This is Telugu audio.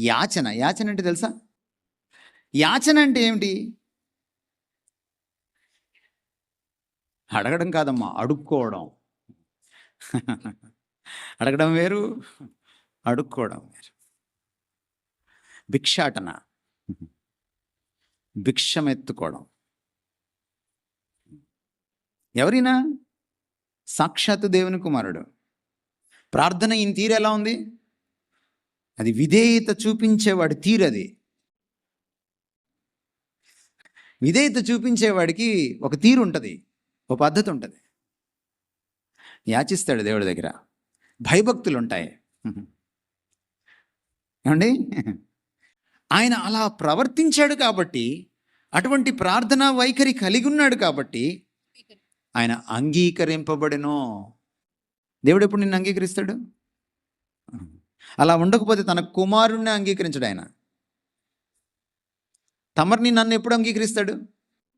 యాచన యాచన అంటే తెలుసా? యాచన అంటే ఏమిటి? అడగడం కాదమ్మా అడుక్కోవడం. అడగడం వేరు అడుక్కోవడం వేరు. భిక్షాటన. భిక్షమెత్తుకోవడం. ఎవరైనా? సాక్షాత్తు దేవుని కుమారుడు. ప్రార్థన ఈయన తీరు ఎలా ఉంది? అది విధేయత చూపించేవాడి తీరు అది. విధేయత చూపించేవాడికి ఒక తీరు ఉంటుంది ఒక పద్ధతి ఉంటుంది. యాచిస్తాడు దేవుడి దగ్గర. భయభక్తులు ఉంటాయి ఏమండి? ఆయన అలా ప్రవర్తించాడు కాబట్టి అటువంటి ప్రార్థనా వైఖరి కలిగి ఉన్నాడు కాబట్టి ఆయన అంగీకరింపబడినో. దేవుడు ఎప్పుడు నిన్ను అంగీకరిస్తాడు? అలా ఉండకపోతే తన కుమారుణ్ణి అంగీకరించడు ఆయన. తమరిని నన్ను ఎప్పుడు అంగీకరిస్తాడు?